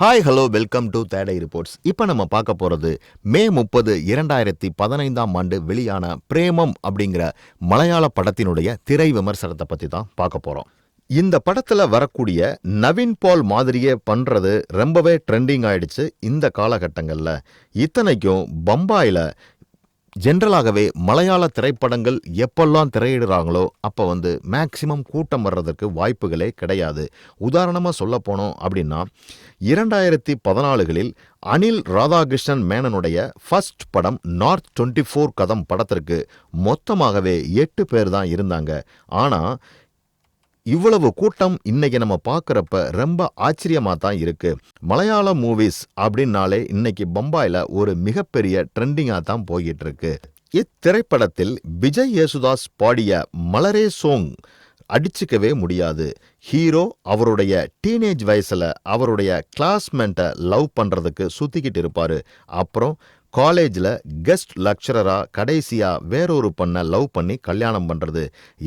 Hi hello welcome to today reports இப்போ நம்ம பார்க்க போகிறது மே முப்பது இரண்டாயிரத்தி பதினைந்தாம் ஆண்டு வெளியான பிரேமம் அப்படிங்கிற மலையாள படத்தினுடைய திரை விமர்சனத்தை பற்றி தான் பார்க்க போகிறோம் இந்த படத்தில் வரக்கூடிய நவீன் பால் மாதிரியே பண்ணுறது ரொம்பவே ட்ரெண்டிங் ஆயிடுச்சு இந்த காலகட்டங்களில். இத்தனைக்கும் பம்பாயில் ஜென்ரலாகவே மலையாள திரைப்படங்கள் எப்பெல்லாம் திரையிடுறாங்களோ அப்போ வந்து மேக்சிமம் கூட்டம் வர்றதுக்கு வாய்ப்புகளே கிடையாது. உதாரணமாக சொல்ல போனோம் அப்படின்னா இரண்டாயிரத்தி பதினாலுகளில் அனில் ராதாகிருஷ்ணன் மேனனுடைய ஃபர்ஸ்ட் படம் நார்த் டுவெண்ட்டி ஃபோர் கதம் படத்திற்கு மொத்தமாகவே எட்டு பேர் தான் இருந்தாங்க. ஆனால் இவ்வளவு கூட்டம் இன்னைக்கு நம்ம பார்க்குறப்ப ரொம்ப ஆச்சரியமாக தான் இருக்கு. மலையாள மூவிஸ் அப்படின்னாலே இன்னைக்கு பம்பாயில் ஒரு மிகப்பெரிய ட்ரெண்டிங்காக தான் போய்கிட்டு இருக்கு இத்திரைப்படத்தில் விஜய் யேசுதாஸ் பாடிய மலரே சோங் அடிச்சுக்கவே முடியாது. ஹீரோ அவருடைய டீனேஜ் வயசில் அவருடைய கிளாஸ்மேண்ட்டை லவ் பண்ணுறதுக்கு சுற்றிக்கிட்டு இருப்பார். அப்புறம் காலேஜில் கெஸ்ட் லெக்சரராக கடைசியாக வேறொரு பொண்ணை லவ் பண்ணி கல்யாணம் பண்ணுறது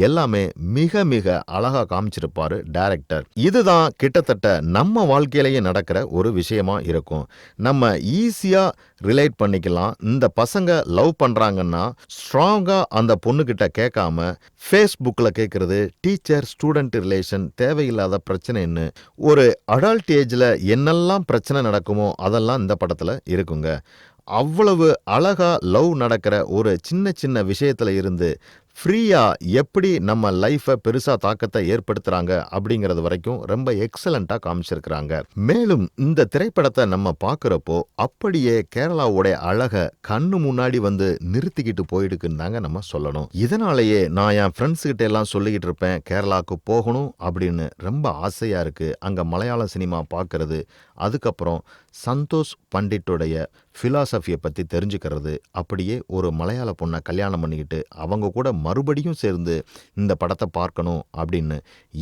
எல்லாமே மிக மிக அழகாக காமிச்சிருப்பார் டைரக்டர். இதுதான் கிட்டத்தட்ட நம்ம வாழ்க்கையிலேயே நடக்கிற ஒரு விஷயமா இருக்கும். நம்ம ஈஸியாக ரிலேட் பண்ணிக்கலாம். இந்த பசங்க லவ் பண்ணுறாங்கன்னா ஸ்ட்ராங்காக அந்த பொண்ணுக்கிட்ட கேட்காம ஃபேஸ்புக்கில் கேட்குறது டீச்சர் ஸ்டூடெண்ட் ரிலேஷன் தேவையில்லாத பிரச்சனைன்னு. ஒரு அடல்ட் ஏஜில் என்னெல்லாம் பிரச்சனை நடக்குமோ அதெல்லாம் இந்த படத்தில் இருக்குங்க. அவ்வளவு அழகா லவ் நடக்கிற ஒரு சின்ன சின்ன விஷயத்துல இருந்து ஃப்ரீயாக எப்படி நம்ம லைஃப்பை பெருசாக தாக்கத்தை ஏற்படுத்துகிறாங்க அப்படிங்கிறது வரைக்கும் ரொம்ப எக்ஸலண்ட்டாக காமிச்சிருக்கிறாங்க. மேலும் இந்த திரைப்படத்தை நம்ம பார்க்குறப்போ அப்படியே கேரளாவுடைய அழகை கண்ணு முன்னாடி வந்து நிறுத்திக்கிட்டு போயிடுக்குன்னு தாங்க நம்ம சொல்லணும். இதனாலேயே நான் என் ஃப்ரெண்ட்ஸுக்கிட்ட எல்லாம் சொல்லிக்கிட்டு இருப்பேன் கேரளாவுக்கு போகணும் அப்படின்னு ரொம்ப ஆசையாக இருக்குது அங்கே மலையாள சினிமா பார்க்குறது அதுக்கப்புறம் சந்தோஷ் பண்டிட்டுடைய ஃபிலாசபியை பற்றி தெரிஞ்சுக்கிறது அப்படியே ஒரு மலையாள பொண்ணை கல்யாணம் பண்ணிக்கிட்டு அவங்க கூட மறுபடியும் சேர்ந்து இந்த படத்தை பார்க்கணும் அப்படின்னு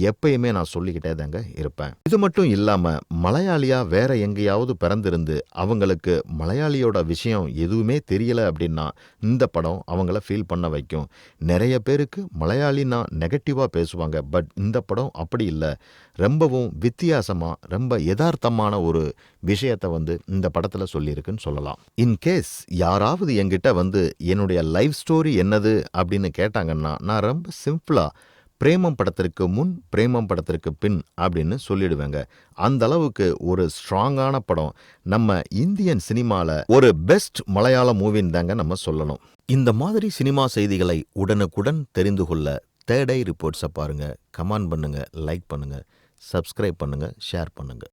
எப்பயுமே நான் சொல்லிக்கிட்டே தாங்க இருப்பேன். இது மட்டும் இல்லாமல் மலையாளியாக வேற எங்கேயாவது பிறந்திருந்து அவங்களுக்கு மலையாளியோட விஷயம் எதுவுமே தெரியலை அப்படின்னா இந்த படம் அவங்கள ஃபீல் பண்ண வைக்கும். நிறைய பேருக்கு மலையாளினா நெகட்டிவாக பேசுவாங்க பட் இந்த படம் அப்படி இல்லை. ரொம்பவும் வித்தியாசமாக ரொம்ப யதார்த்தமான ஒரு விஷயத்தை வந்து இந்த படத்தில் சொல்லியிருக்குன்னு சொல்லலாம். இன்கேஸ் யாராவது என்கிட்ட வந்து என்னுடைய லைஃப் ஸ்டோரி என்னது அப்படின்னு கேட்டாங்கன்னா நான் ரொம்ப சிம்பிளாக பிரேமம் படத்திற்கு முன் பிரேமம் படத்திற்கு பின் அப்படின்னு சொல்லிடுவேங்க. அந்த அளவுக்கு ஒரு ஸ்ட்ராங்கான படம். நம்ம இந்தியன் சினிமாவில் ஒரு பெஸ்ட் மலையாள மூவின்னு தாங்க நம்ம சொல்லணும். இந்த மாதிரி சினிமா செய்திகளை உடனுக்குடன் தெரிந்து கொள்ள தேர்டை ரிப்போர்ட்ஸை பாருங்க. கமெண்ட் பண்ணுங்க லைக் பண்ணுங்க சப்ஸ்கிரைப் பண்ணுங்க ஷேர் பண்ணுங்க.